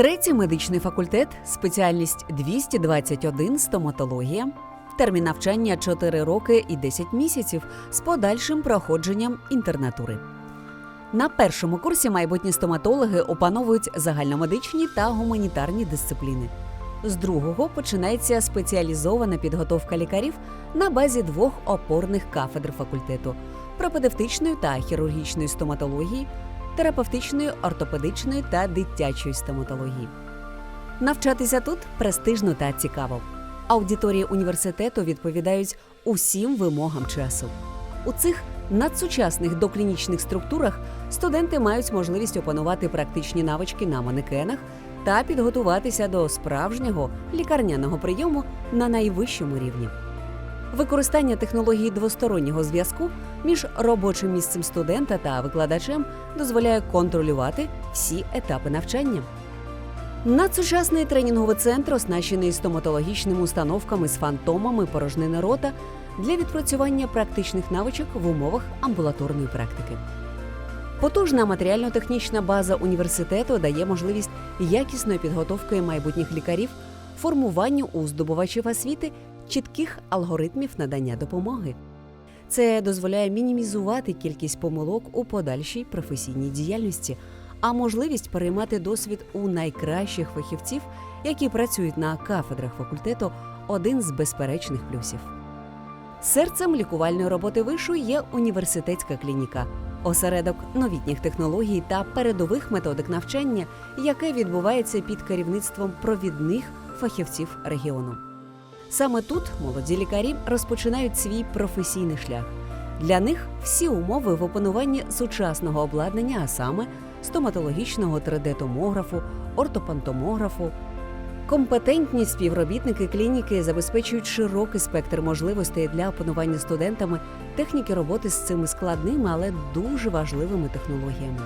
Третій медичний факультет, спеціальність 221 стоматологія. Термін навчання 4 роки і 10 місяців з подальшим проходженням інтернатури. На першому курсі майбутні стоматологи опановують загальномедичні та гуманітарні дисципліни. З другого починається спеціалізована підготовка лікарів на базі двох опорних кафедр факультету пропедевтичної та хірургічної стоматології, терапевтичної, ортопедичної та дитячої стоматології. Навчатися тут престижно та цікаво. Аудиторії університету відповідають усім вимогам часу. У цих надсучасних доклінічних структурах студенти мають можливість опанувати практичні навички на манекенах та підготуватися до справжнього лікарняного прийому на найвищому рівні. Використання технології двостороннього зв'язку між робочим місцем студента та викладачем дозволяє контролювати всі етапи навчання. Надсучасний тренінговий центр оснащений стоматологічними установками з фантомами порожнини рота для відпрацювання практичних навичок в умовах амбулаторної практики. Потужна матеріально-технічна база університету дає можливість якісної підготовки майбутніх лікарів, формуванню у здобувачів освіти чітких алгоритмів надання допомоги. Це дозволяє мінімізувати кількість помилок у подальшій професійній діяльності, а можливість переймати досвід у найкращих фахівців, які працюють на кафедрах факультету, один з безперечних плюсів. Серцем лікувальної роботи вишу є університетська клініка, осередок новітніх технологій та передових методик навчання, яке відбувається під керівництвом провідних фахівців регіону. Саме тут молоді лікарі розпочинають свій професійний шлях. Для них всі умови в опануванні сучасного обладнання, а саме стоматологічного 3D-томографу, ортопантомографу. Компетентні співробітники клініки забезпечують широкий спектр можливостей для опанування студентами техніки роботи з цими складними, але дуже важливими технологіями.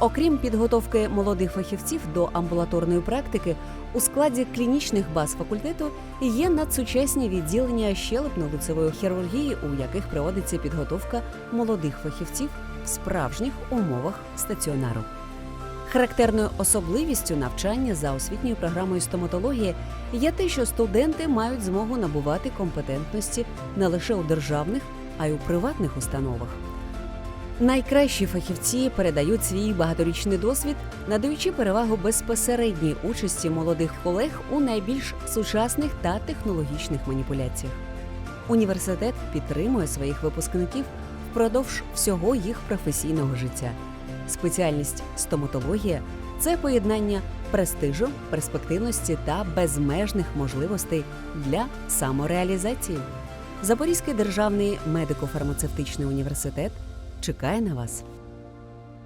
Окрім підготовки молодих фахівців до амбулаторної практики, у складі клінічних баз факультету є надсучасні відділення щелепно-лицевої хірургії, у яких проводиться підготовка молодих фахівців в справжніх умовах стаціонару. Характерною особливістю навчання за освітньою програмою стоматології є те, що студенти мають змогу набувати компетентності не лише у державних, а й у приватних установах. Найкращі фахівці передають свій багаторічний досвід, надаючи перевагу безпосередній участі молодих колег у найбільш сучасних та технологічних маніпуляціях. Університет підтримує своїх випускників впродовж всього їх професійного життя. Спеціальність стоматологія це поєднання престижу, перспективності та безмежних можливостей для самореалізації. Запорізький державний медико-фармацевтичний університет чекає на вас.